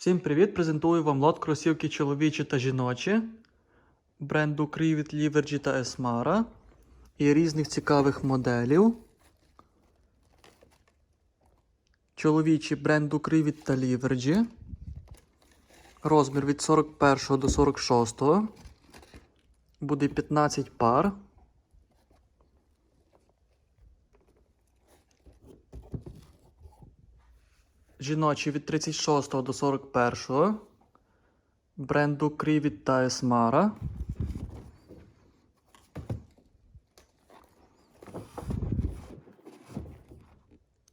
Всім привіт! Презентую вам лот кросівки чоловічі та жіночі бренду Crivit, Livergy та Esmara і різних цікавих моделів. Чоловічі бренду Crivit та Livergy. Розмір від 41 до 46. Буде 15 пар. Жіночі від 36 до 41 бренду Crivit та Esmara.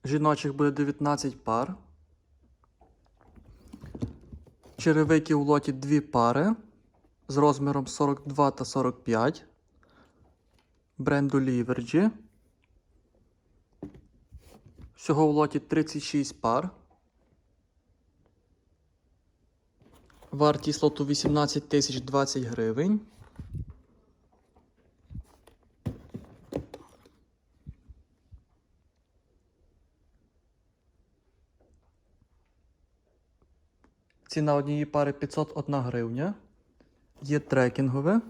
Жіночих буде 19 пар. Черевики у лоті 2 пари з розміром 42 та 45 бренду Livergy. Всього в лоті 36 пар. Вартість лоту 18 тисяч 20 гривень. Ціна однієї пари 501 гривня. Є трекінгове.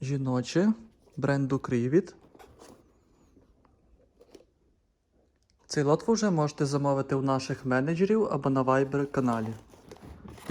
Жіноче бренду Crivit. Цей лот ви вже можете замовити у наших менеджерів або на Viber каналі.